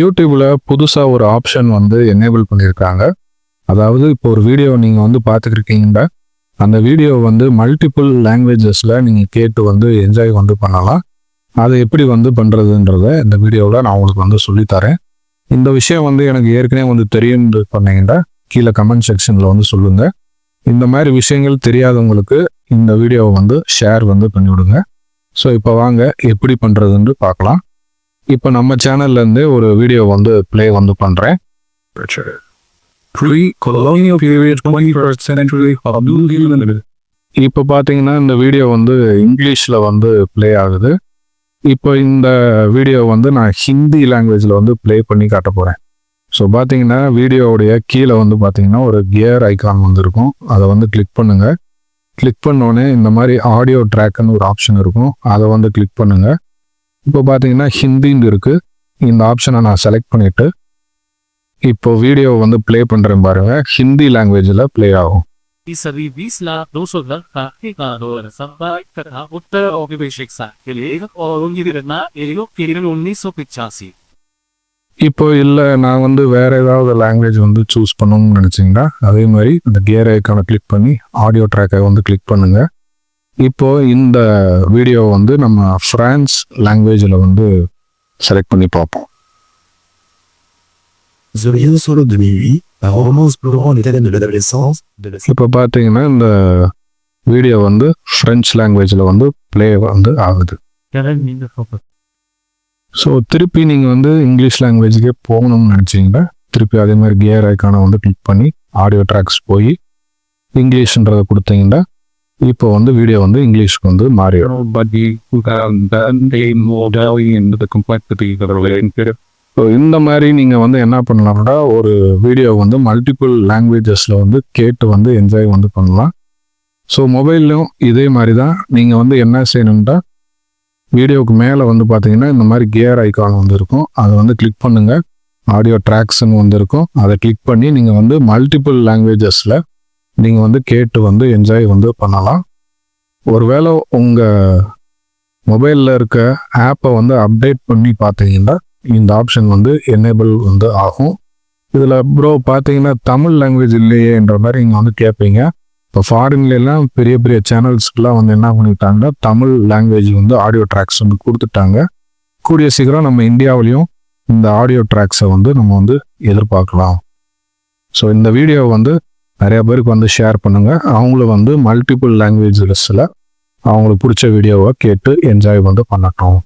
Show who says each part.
Speaker 1: யூடியூப்பில் புதுசாக ஒரு ஆப்ஷன் வந்து எனேபிள் பண்ணியிருக்காங்க அதாவது இப்போ ஒரு வீடியோ நீங்கள் வந்து பார்த்துக்கிருக்கீங்கன்னா அந்த வீடியோ வந்து மல்டிபிள் லாங்குவேஜஸில் நீங்கள் கேட்டு வந்து என்ஜாய் வந்து பண்ணலாம். அதை எப்படி வந்து பண்ணுறதுன்றத இந்த வீடியோவில் நான் உங்களுக்கு வந்து சொல்லித்தரேன் இந்த விஷயம் வந்து எனக்கு ஏற்கனவே வந்து தெரியும்னு பண்ணீங்கன்னா கீழே கமெண்ட் செக்ஷனில் வந்து சொல்லுங்கள் இந்த மாதிரி விஷயங்கள் தெரியாதவங்களுக்கு இந்த வீடியோவை வந்து ஷேர் வந்து பண்ணிவிடுங்க. ஸோ இப்போ வாங்க எப்படி பண்ணுறதுன்னு பார்க்கலாம். இப்போ நம்ம சேனல்லேருந்து ஒரு வீடியோ வந்து ப்ளே வந்து பண்ணுறேன்
Speaker 2: Pre-colonial period, 21st century of New Zealand.
Speaker 1: இப்போ பார்த்தீங்கன்னா இந்த வீடியோ வந்து இங்கிலீஷில் வந்து ப்ளே ஆகுது. இப்போ இந்த வீடியோ வந்து நான் ஹிந்தி லாங்குவேஜில் வந்து ப்ளே பண்ணி காட்ட போகிறேன் ஸோ பார்த்தீங்கன்னா வீடியோவுடைய கீழே வந்து பார்த்தீங்கன்னா ஒரு கியர் ஐகான் வந்து இருக்கும். அதை வந்து கிளிக் பண்ணுங்க. கிளிக் பண்ணோடனே இந்த மாதிரி ஆடியோ ட்ராக்னு ஒரு ஆப்ஷன் இருக்கும். அதை வந்து கிளிக் பண்ணுங்க. இப்போ பார்த்தீங்கன்னா ஹிந்தின்னு இருக்கு இந்த ஆப்ஷனை நான் செலக்ட் பண்ணிட்டு இப்போ வீடியோ வந்து ப்ளே பண்ணுறேன் பாருங்க ஹிந்தி லாங்குவேஜில் ப்ளே ஆகும்
Speaker 3: की सदी बीस लाख दो सौ दस का एक डॉलर संपर्क तथा उत्तर औपनिवेशिक साल के लिए और उनकी घटना एक केरल उन्नीस सौ पिचासी
Speaker 1: இப்போ இல்லை நான் வந்து வேற ஏதாவது லாங்குவேஜ் வந்து சூஸ் பண்ணணும்னு நினச்சிங்கன்னா அதே மாதிரி இந்த கியர் ஐக்கானை கிளிக் பண்ணி ஆடியோ ட்ராக்கை வந்து கிளிக் பண்ணுங்க இப்போ இந்த வீடியோ வந்து நம்ம ஃப்ரான்ஸ் லாங்குவேஜில் வந்து செலக்ட் பண்ணி பார்ப்போம். இப்போ பார்த்தீங்கன்னா இந்த வீடியோ வந்து ஃப்ரெஞ்ச் லாங்குவேஜில் வந்து ப்ளே வந்து ஆகுது. ஸோ திருப்பி நீங்கள் வந்து இங்கிலீஷ் லாங்குவேஜுக்கே போகணும்னு நினச்சிங்கன்னா திருப்பி அதே மாதிரி கியர் ஐக்கானை வந்து கிளிக் பண்ணி ஆடியோ ட்ராக்ஸ் போய் இங்கிலீஷ்ன்றதை கொடுத்தீங்கன்னா இப்போ வந்து வீடியோ வந்து இங்கிலீஷ்க்கு வந்து மாறிடும்.
Speaker 2: But the 2008 more delving into the complexities. Of the relationship.
Speaker 1: So இந்த மாதிரி நீங்கள் வந்து என்ன பண்ணலாம்னா ஒரு வீடியோ வந்து மல்டிபிள் லாங்குவேஜஸில் வந்து கேட்டு வந்து என்ஜாய் வந்து பண்ணலாம். ஸோ மொபைல்லையும் இதே மாதிரி தான் நீங்கள் வந்து என்ன செய்யணும்னா வீடியோவுக்கு மேலே வந்து பார்த்தீங்கன்னா இந்த மாதிரி கியர் ஐகான் வந்து இருக்கும். அதை வந்து கிளிக் பண்ணுங்கள் ஆடியோ ட்ராக்ஸ்ன்னு வந்து இருக்கும். அதை கிளிக் பண்ணி நீங்கள் வந்து மல்டிபிள் லாங்குவேஜஸில் நீங்கள் வந்து கேட்டு வந்து என்ஜாய் வந்து பண்ணலாம். ஒருவேளை உங்கள் மொபைலில் இருக்க ஆப்பை வந்து அப்டேட் பண்ணி பார்த்தீங்கன்னா இந்த ஆப்ஷன் வந்து எனேபிள் வந்து ஆகும். இதில் ப்ரோ பார்த்தீங்கன்னா தமிழ் லாங்குவேஜ் இல்லையேன்ற மாதிரி நீங்கள் வந்து கேட்பீங்க. இப்போ ஃபாரின்லாம் பெரிய பெரிய சேனல்ஸ்க்குலாம் வந்து என்ன பண்ணிட்டாங்கன்னா தமிழ் லாங்குவேஜ் வந்து ஆடியோ ட்ராக்ஸ் வந்து கொடுத்துட்டாங்க. கூடிய சீக்கிரம் நம்ம இந்தியாவிலையும் இந்த ஆடியோ ட்ராக்ஸை வந்து நம்ம வந்து எதிர்பார்க்கலாம். ஸோ இந்த வீடியோ வந்து நிறைய பேருக்கு வந்து ஷேர் பண்ணுங்கள் அவங்களும் வந்து மல்டிபிள் லாங்குவேஜஸில் அவங்களுக்கு பிடிச்ச வீடியோவை கேட்டு என்ஜாய் வந்து பண்ணட்டும்.